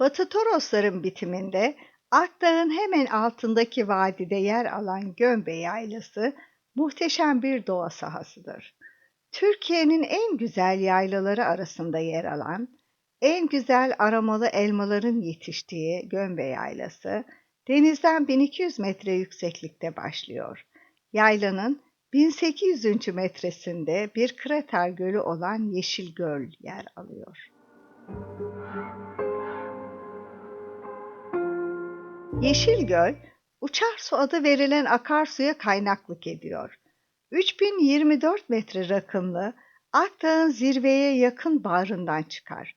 Batı Torosların bitiminde Akdağ'ın hemen altındaki vadide yer alan Gömbe Yaylası muhteşem bir doğa sahasıdır. Türkiye'nin en güzel yaylaları arasında yer alan, en güzel aromalı elmaların yetiştiği Gömbe Yaylası, denizden 1200 metre yükseklikte başlıyor. Yaylanın 1800. metresinde bir krater gölü olan Yeşil Göl yer alıyor. Yeşil Göl, Uçar Su adı verilen akarsuya kaynaklık ediyor. 3024 metre rakımlı Akdağ'ın zirveye yakın bağrından çıkar.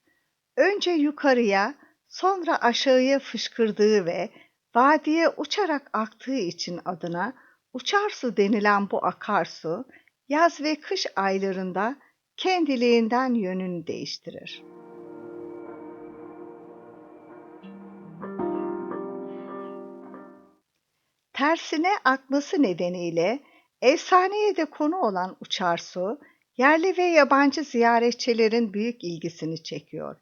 Önce yukarıya, sonra aşağıya fışkırdığı ve vadiye uçarak aktığı için adına uçar su denilen bu akarsu, yaz ve kış aylarında kendiliğinden yönünü değiştirir. Tersine akması nedeniyle efsaneye de konu olan uçar su, yerli ve yabancı ziyaretçilerin büyük ilgisini çekiyor.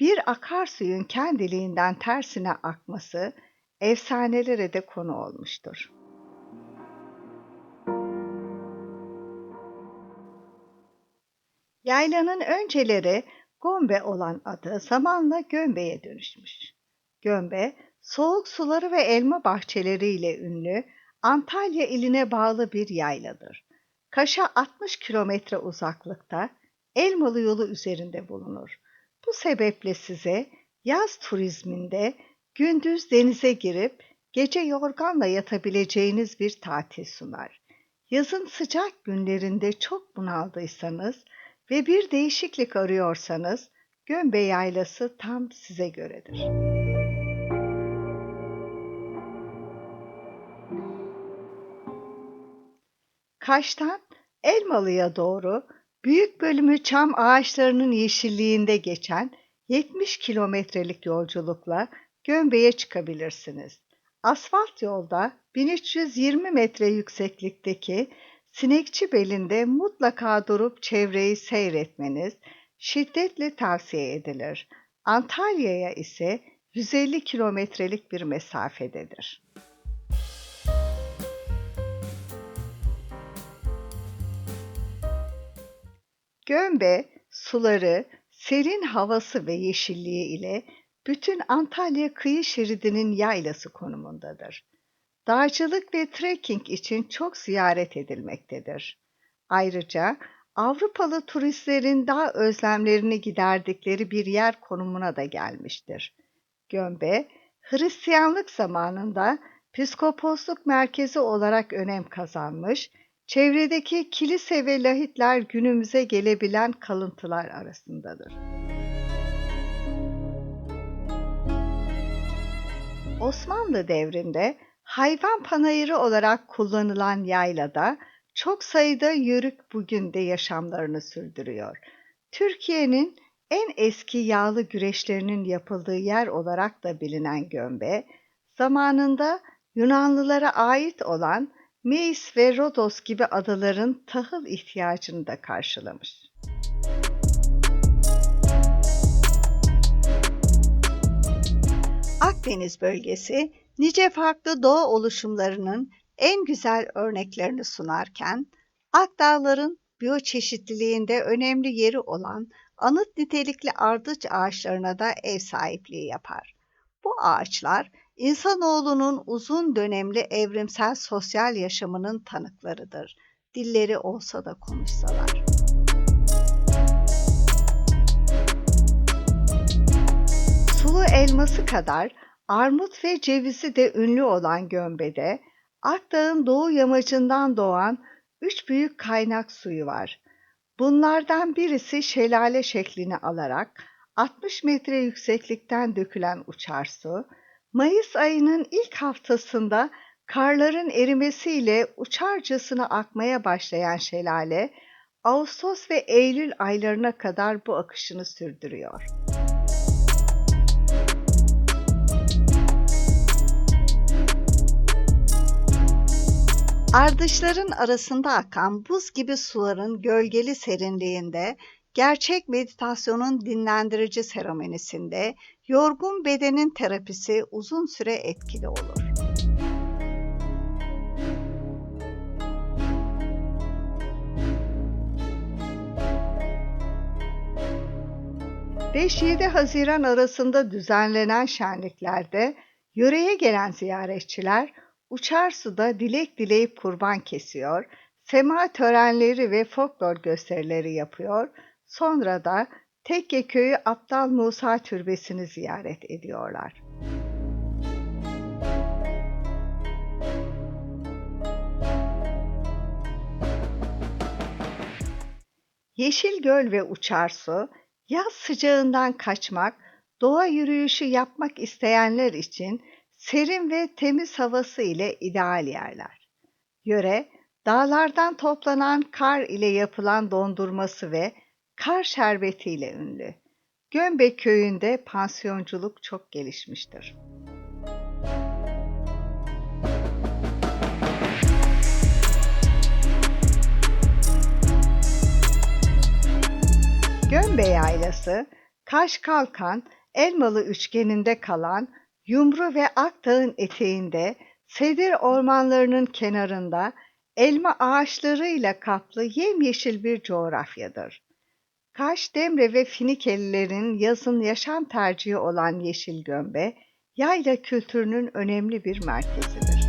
Bir akarsuyun kendiliğinden tersine akması efsanelere de konu olmuştur. Yaylanın önceleri Gombe olan adı zamanla Gömbe'ye dönüşmüş. Gömbe, soğuk suları ve elma bahçeleriyle ünlü Antalya iline bağlı bir yayladır. Kaş'a 60 kilometre uzaklıkta Elmalı yolu üzerinde bulunur. Bu sebeple size yaz turizminde gündüz denize girip gece yorganla yatabileceğiniz bir tatil sunar. Yazın sıcak günlerinde çok bunaldıysanız ve bir değişiklik arıyorsanız Gömbe Yaylası tam size göredir. Kaş'tan Elmalı'ya doğru büyük bölümü çam ağaçlarının yeşilliğinde geçen 70 kilometrelik yolculukla Gömbe'ye çıkabilirsiniz. Asfalt yolda 1320 metre yükseklikteki Sinekçi belinde mutlaka durup çevreyi seyretmeniz şiddetle tavsiye edilir. Antalya'ya ise 150 kilometrelik bir mesafededir. Gömbe, suları, serin havası ve yeşilliği ile bütün Antalya kıyı şeridinin yaylası konumundadır. Dağcılık ve trekking için çok ziyaret edilmektedir. Ayrıca Avrupalı turistlerin dağ özlemlerini giderdikleri bir yer konumuna da gelmiştir. Gömbe, Hristiyanlık zamanında piskoposluk merkezi olarak önem kazanmış, çevredeki kilise ve lahitler günümüze gelebilen kalıntılar arasındadır. Osmanlı devrinde hayvan panayırı olarak kullanılan yaylada çok sayıda yörük bugün de yaşamlarını sürdürüyor. Türkiye'nin en eski yağlı güreşlerinin yapıldığı yer olarak da bilinen Gömbe, zamanında Yunanlılara ait olan Meis ve Rodos gibi adaların tahıl ihtiyacını da karşılamış. Akdeniz bölgesi nice farklı doğa oluşumlarının en güzel örneklerini sunarken, Akdağların biyoçeşitliliğinde önemli yeri olan anıt nitelikli ardıç ağaçlarına da ev sahipliği yapar. Bu ağaçlar insanoğlunun uzun dönemli evrimsel sosyal yaşamının tanıklarıdır. Dilleri olsa da konuşsalar. Sulu elması kadar armut ve cevizi de ünlü olan Gömbe'de Akdağ'ın doğu yamacından doğan üç büyük kaynak suyu var. Bunlardan birisi şelale şeklini alarak 60 metre yükseklikten dökülen uçar su, Mayıs ayının ilk haftasında karların erimesiyle uçarcasına akmaya başlayan şelale, Ağustos ve Eylül aylarına kadar bu akışını sürdürüyor. Ardışların arasında akan buz gibi suların gölgeli serinliğinde gerçek meditasyonun dinlendirici seremonisinde yorgun bedenin terapisi uzun süre etkili olur. ...5-7 Haziran arasında düzenlenen şenliklerde yöreye gelen ziyaretçiler uçar suda dilek dileyip kurban kesiyor, sema törenleri ve folklor gösterileri yapıyor, sonra da Tekke Köyü Aptal Musa Türbesi'ni ziyaret ediyorlar. Yeşil Göl ve Uçar Su, yaz sıcağından kaçmak, doğa yürüyüşü yapmak isteyenler için serin ve temiz havası ile ideal yerler. Yöre, dağlardan toplanan kar ile yapılan dondurması ve kar şerbeti ile ünlü. Gömbek köyünde pansiyonculuk çok gelişmiştir. Gömbe Yaylası, Kaş Kalkan, Elmalı üçgeninde kalan Yumru ve Akdağ'ın eteğinde, sedir ormanlarının kenarında elma ağaçlarıyla kaplı yemyeşil bir coğrafyadır. Kaş, Demre ve Finikelilerin yazın yaşam tercihi olan Yeşil Gömbe, yayla kültürünün önemli bir merkezidir.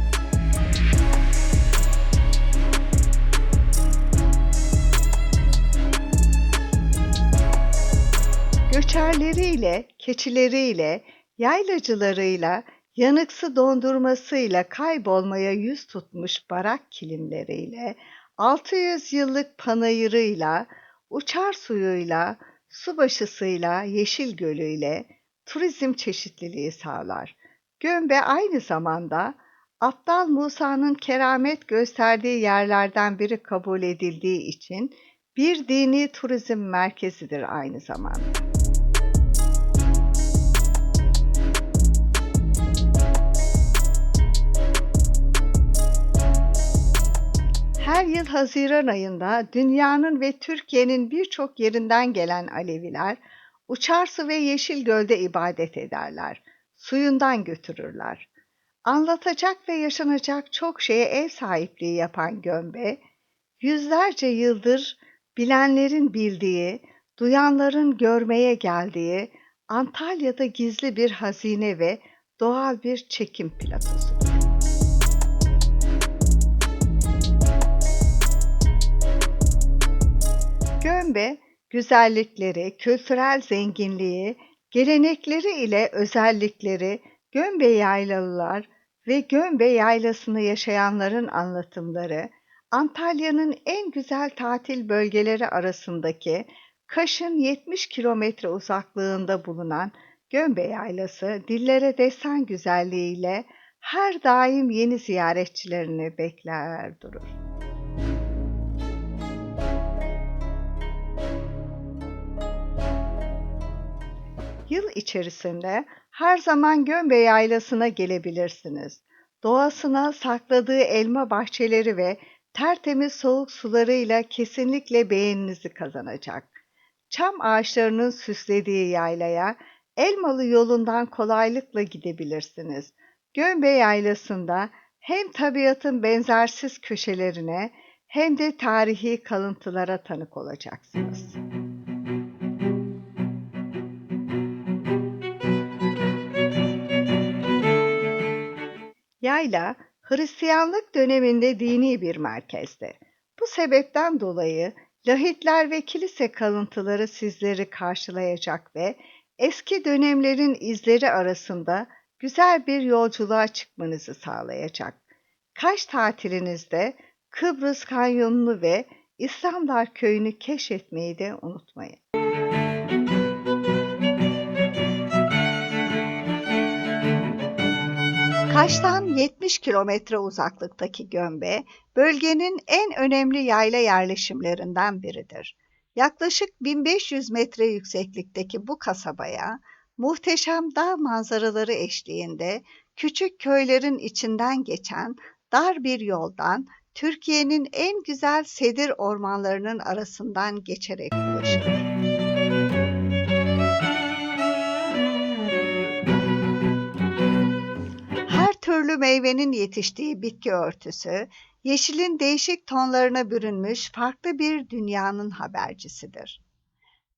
Göçerleriyle, keçileriyle, yaylacılarıyla, yanıksı dondurmasıyla kaybolmaya yüz tutmuş barak kilimleriyle, 600 yıllık panayırıyla, uçar suyuyla, subaşısıyla, yeşil gölüyle turizm çeşitliliği sağlar. Gömbe aynı zamanda Aptal Musa'nın keramet gösterdiği yerlerden biri kabul edildiği için bir dini turizm merkezidir aynı zamanda. Yıl Haziran ayında dünyanın ve Türkiye'nin birçok yerinden gelen Aleviler Uçarsu ve Yeşil Göl'de ibadet ederler. Suyundan götürürler. Anlatacak ve yaşanacak çok şeye ev sahipliği yapan Gömbe, yüzlerce yıldır bilenlerin bildiği, duyanların görmeye geldiği Antalya'da gizli bir hazine ve doğal bir çekim platosudur. Gömbe, güzellikleri, kültürel zenginliği, gelenekleri ile özellikleri Gömbe yaylalılar ve Gömbe yaylasını yaşayanların anlatımları, Antalya'nın en güzel tatil bölgeleri arasındaki Kaş'ın 70 kilometre uzaklığında bulunan Gömbe Yaylası dillere destan güzelliğiyle her daim yeni ziyaretçilerini bekler durur. Yıl içerisinde her zaman Gömbe Yaylası'na gelebilirsiniz. Doğasına sakladığı elma bahçeleri ve tertemiz soğuk sularıyla kesinlikle beğeninizi kazanacak. Çam ağaçlarının süslediği yaylaya Elmalı yolundan kolaylıkla gidebilirsiniz. Gömbe Yaylası'nda hem tabiatın benzersiz köşelerine hem de tarihi kalıntılara tanık olacaksınız. Yayla, Hristiyanlık döneminde dini bir merkezdi. Bu sebepten dolayı lahitler ve kilise kalıntıları sizleri karşılayacak ve eski dönemlerin izleri arasında güzel bir yolculuğa çıkmanızı sağlayacak. Kaş tatilinizde Kıbrıs Kanyonunu ve İslamdar Köyü'nü keşfetmeyi de unutmayın. Kaş'tan 70 kilometre uzaklıktaki Gömbe, bölgenin en önemli yayla yerleşimlerinden biridir. Yaklaşık 1500 metre yükseklikteki bu kasabaya, muhteşem dağ manzaraları eşliğinde küçük köylerin içinden geçen dar bir yoldan Türkiye'nin en güzel sedir ormanlarının arasından geçerek ulaşılır. Sürü meyvenin yetiştiği bitki örtüsü, yeşilin değişik tonlarına bürünmüş farklı bir dünyanın habercisidir.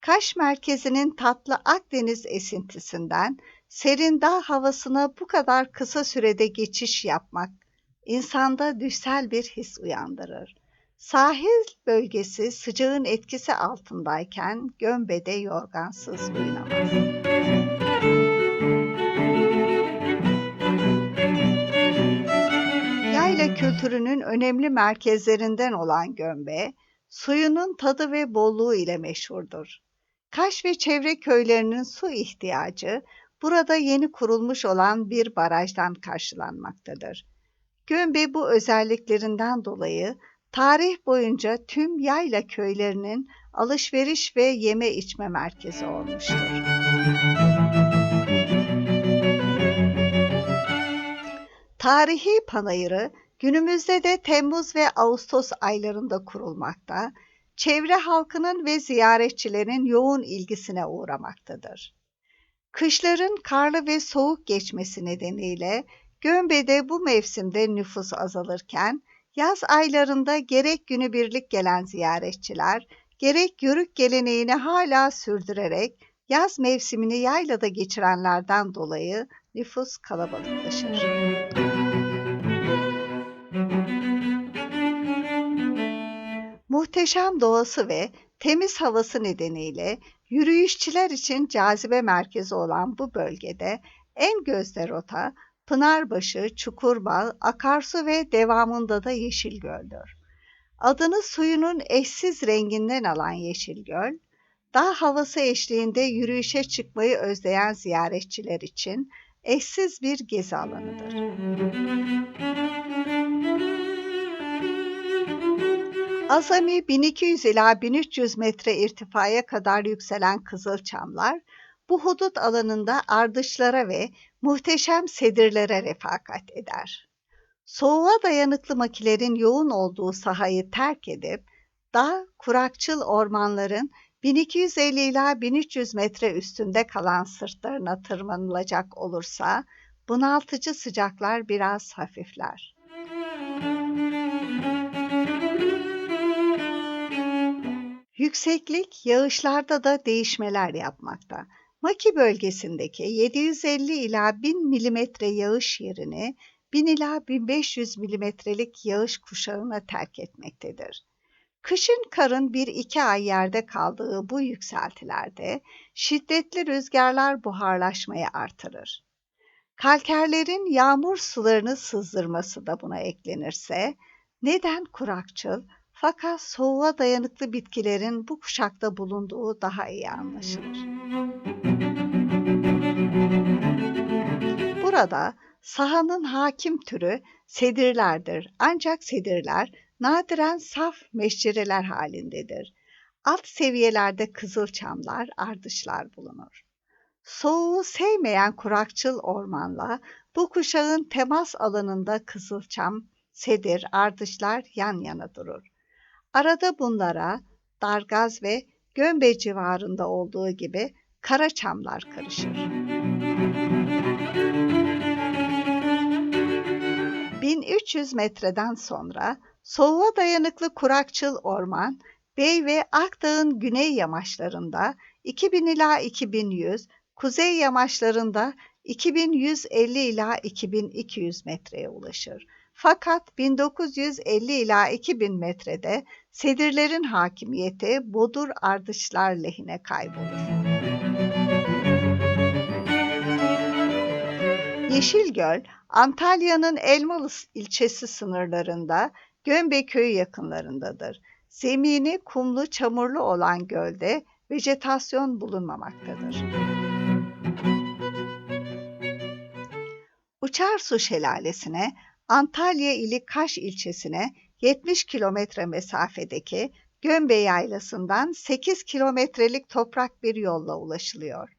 Kaş merkezinin tatlı Akdeniz esintisinden serin dağ havasına bu kadar kısa sürede geçiş yapmak insanda düşsel bir his uyandırır. Sahil bölgesi sıcağın etkisi altındayken gömbede yorgansız uyunamaz. Kültürünün önemli merkezlerinden olan Gömbe, suyunun tadı ve bolluğu ile meşhurdur. Kaş ve çevre köylerinin su ihtiyacı burada yeni kurulmuş olan bir barajdan karşılanmaktadır. Gömbe bu özelliklerinden dolayı tarih boyunca tüm yayla köylerinin alışveriş ve yeme içme merkezi olmuştur. Tarihi panayırı günümüzde de Temmuz ve Ağustos aylarında kurulmakta, çevre halkının ve ziyaretçilerin yoğun ilgisine uğramaktadır. Kışların karlı ve soğuk geçmesi nedeniyle Gömbe'de bu mevsimde nüfus azalırken yaz aylarında gerek günübirlik gelen ziyaretçiler, gerek yörük geleneğini hala sürdürerek yaz mevsimini yaylada geçirenlerden dolayı nüfus kalabalıklaşır. Muhteşem doğası ve temiz havası nedeniyle yürüyüşçüler için cazibe merkezi olan bu bölgede en gözde rota Pınarbaşı, Çukurbağ, akarsu ve devamında da Yeşilgöl'dür. Adını suyunun eşsiz renginden alan Yeşilgöl, dağ havası eşliğinde yürüyüşe çıkmayı özleyen ziyaretçiler için eşsiz bir gezi alanıdır. Azami 1200 ila 1300 metre irtifaya kadar yükselen kızılçamlar, bu hudut alanında ardışlara ve muhteşem sedirlere refakat eder. Soğuğa dayanıklı makilerin yoğun olduğu sahayı terk edip, dağ kurakçıl ormanların 1250 ila 1300 metre üstünde kalan sırtlarına tırmanılacak olursa, bunaltıcı sıcaklar biraz hafifler. Yükseklik yağışlarda da değişmeler yapmakta. Maki bölgesindeki 750 ila 1000 milimetre yağış yerini 1000 ila 1500 milimetrelik yağış kuşağına terk etmektedir. Kışın karın bir iki ay yerde kaldığı bu yükseltilerde şiddetli rüzgarlar buharlaşmayı artırır. Kalkerlerin yağmur sularını sızdırması da buna eklenirse neden kurakçıl fakat soğuğa dayanıklı bitkilerin bu kuşakta bulunduğu daha iyi anlaşılır. Burada sahanın hakim türü sedirlerdir. Ancak sedirler nadiren saf meşcireler halindedir. Alt seviyelerde kızılçamlar, ardışlar bulunur. Soğuğu sevmeyen kurakçıl ormanla bu kuşağın temas alanında kızılçam, sedir, ardışlar yan yana durur. Arada bunlara Dargaz ve Gömbe civarında olduğu gibi kara çamlar karışır. 1300 metreden sonra soğuğa dayanıklı kurakçıl orman, Bey ve Akdağ'ın güney yamaçlarında 2000 ila 2100, kuzey yamaçlarında 2150 ila 2200 metreye ulaşır. Fakat 1950 ila 2000 metrede sedirlerin hakimiyeti bodur ardışlar lehine kaybolur. Yeşilgöl, Antalya'nın Elmalı ilçesi sınırlarında Gömbe köyü yakınlarındadır. Zemini kumlu çamurlu olan gölde vejetasyon bulunmamaktadır. Uçarsu Şelalesi'ne Antalya ili Kaş ilçesine 70 kilometre mesafedeki Gömbe Yaylası'ndan 8 kilometrelik toprak bir yolla ulaşılıyor.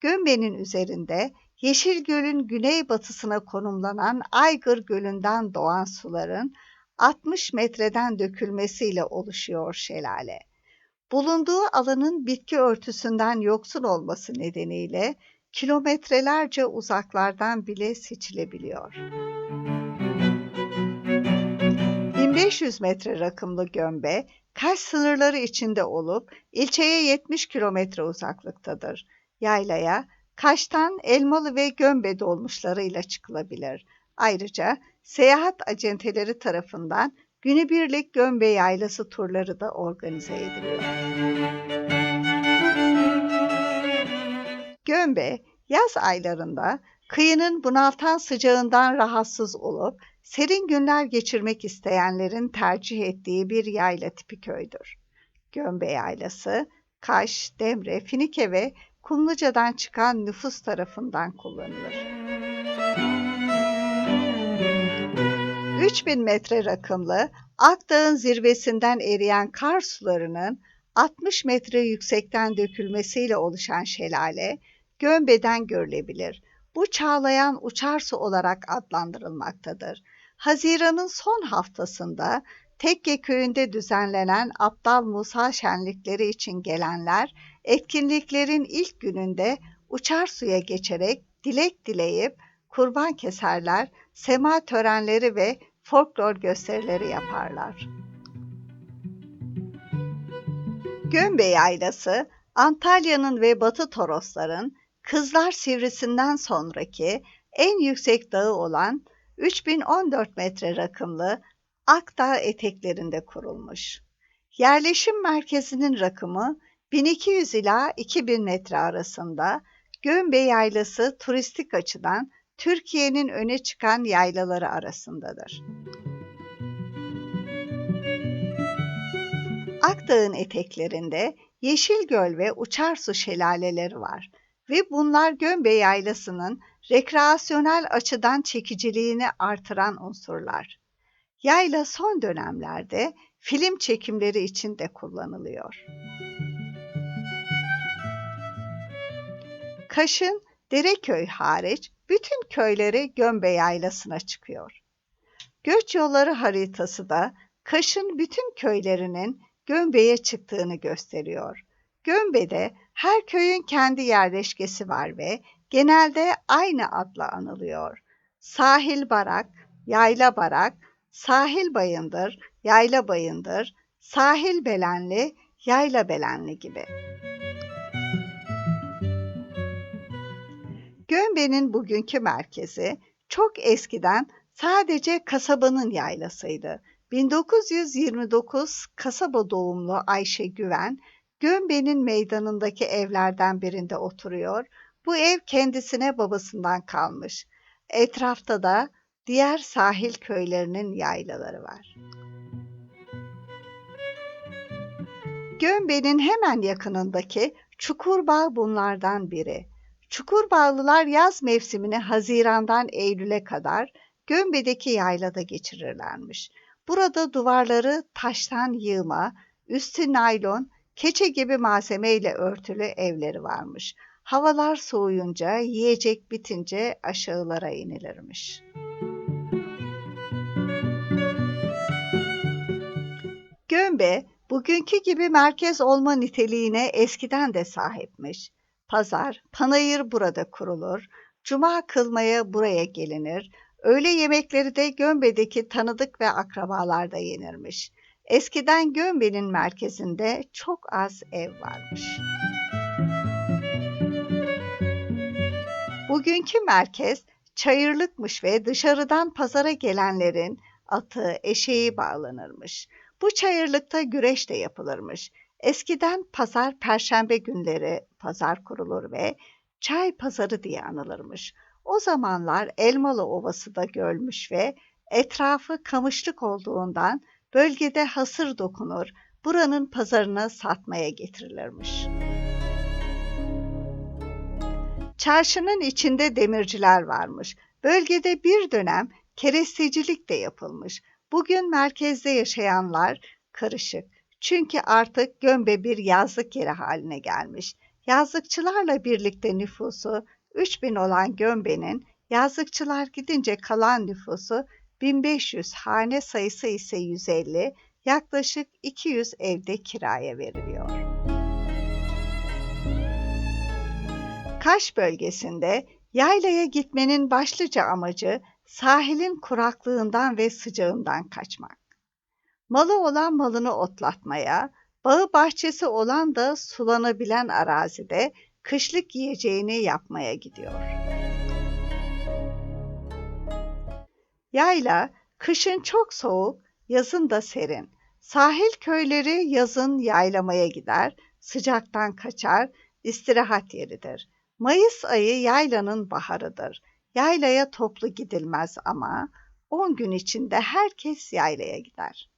Gömbe'nin üzerinde Yeşil Göl'ün güneybatısına konumlanan Aygır Gölü'nden doğan suların 60 metreden dökülmesiyle oluşuyor şelale. Bulunduğu alanın bitki örtüsünden yoksun olması nedeniyle kilometrelerce uzaklardan bile seçilebiliyor. 1500 metre rakımlı gömbe, Kaş sınırları içinde olup ilçeye 70 kilometre uzaklıktadır. Yaylaya Kaş'tan Elmalı ve Gömbe dolmuşlarıyla çıkılabilir. Ayrıca seyahat acenteleri tarafından günübirlik Gömbe Yaylası turları da organize ediliyor. Gömbe, yaz aylarında kıyının bunaltan sıcağından rahatsız olup serin günler geçirmek isteyenlerin tercih ettiği bir yayla tipi köydür. Gömbe Yaylası, Kaş, Demre, Finike ve Kumluca'dan çıkan nüfus tarafından kullanılır. 3000 metre rakımlı Akdağ'ın zirvesinden eriyen kar sularının 60 metre yüksekten dökülmesiyle oluşan şelale Gömbe'den görülebilir. Bu çağlayan uçar su olarak adlandırılmaktadır. Haziran'ın son haftasında Tekke köyünde düzenlenen Aptal Musa şenlikleri için gelenler etkinliklerin ilk gününde uçar suya geçerek dilek dileyip kurban keserler, sema törenleri ve folklor gösterileri yaparlar. Gömbe Yaylası, Antalya'nın ve Batı Torosların Kızlar Sivrisi'nden sonraki en yüksek dağı olan 3014 metre rakımlı Akdağ eteklerinde kurulmuş. Yerleşim merkezinin rakımı 1200 ila 2000 metre arasında Gömbe Yaylası turistik açıdan Türkiye'nin öne çıkan yaylaları arasındadır. Akdağ'ın eteklerinde Yeşil Göl ve Uçarsu şelaleleri var ve bunlar Gömbe Yaylası'nın rekreasyonel açıdan çekiciliğini artıran unsurlar. Yayla son dönemlerde film çekimleri için de kullanılıyor. Kaş'ın Dereköy hariç bütün köyleri Gömbe Yaylası'na çıkıyor. Göç yolları haritası da Kaş'ın bütün köylerinin Gömbe'ye çıktığını gösteriyor. Gömbe'de her köyün kendi yerleşkesi var ve genelde aynı adla anılıyor. Sahil Barak, Yayla Barak, Sahil Bayındır, Yayla Bayındır, Sahil Belenli, Yayla Belenli gibi. Gömbe'nin bugünkü merkezi çok eskiden sadece kasabanın yaylasıydı. 1929 kasaba doğumlu Ayşe Güven, Gömbe'nin meydanındaki evlerden birinde oturuyor. Bu ev kendisine babasından kalmış. Etrafta da diğer sahil köylerinin yaylaları var. Gömbe'nin hemen yakınındaki Çukurbağ bunlardan biri. Çukurbağlılar yaz mevsimini Haziran'dan Eylül'e kadar Gömbe'deki yaylada geçirirlermiş. Burada duvarları taştan yığma, üstü naylon, keçe gibi malzemeyle örtülü evleri varmış. Havalar soğuyunca, yiyecek bitince aşağılara inilirmiş. Gömbe, bugünkü gibi merkez olma niteliğine eskiden de sahipmiş. Pazar, panayır burada kurulur, cuma kılmaya buraya gelinir, öğle yemekleri de Gömbe'deki tanıdık ve akrabalarda yenirmiş. Eskiden Gömbe'nin merkezinde çok az ev varmış. Bugünkü merkez çayırlıkmış ve dışarıdan pazara gelenlerin atı, eşeği bağlanırmış. Bu çayırlıkta güreş de yapılırmış. Eskiden pazar perşembe günleri pazar kurulur ve çay pazarı diye anılırmış. O zamanlar Elmalı Ovası da görmüş ve etrafı kamışlık olduğundan bölgede hasır dokunur, buranın pazarına satmaya getirilirmiş. Çarşının içinde demirciler varmış. Bölgede bir dönem kerestecilik de yapılmış. Bugün merkezde yaşayanlar karışık. Çünkü artık Gömbe bir yazlık yeri haline gelmiş. Yazlıkçılarla birlikte nüfusu 3000 olan Gömbe'nin yazlıkçılar gidince kalan nüfusu 1500, hane sayısı ise 150, yaklaşık 200 evde kiraya veriliyor. Kaş bölgesinde yaylaya gitmenin başlıca amacı sahilin kuraklığından ve sıcağından kaçmak. Malı olan malını otlatmaya, bağı bahçesi olan da sulanabilen arazide kışlık yiyeceğini yapmaya gidiyor. Yayla kışın çok soğuk, yazın da serin. Sahil köyleri yazın yaylamaya gider, sıcaktan kaçar, istirahat yeridir. Mayıs ayı yaylanın baharıdır. Yaylaya toplu gidilmez ama 10 gün içinde herkes yaylaya gider.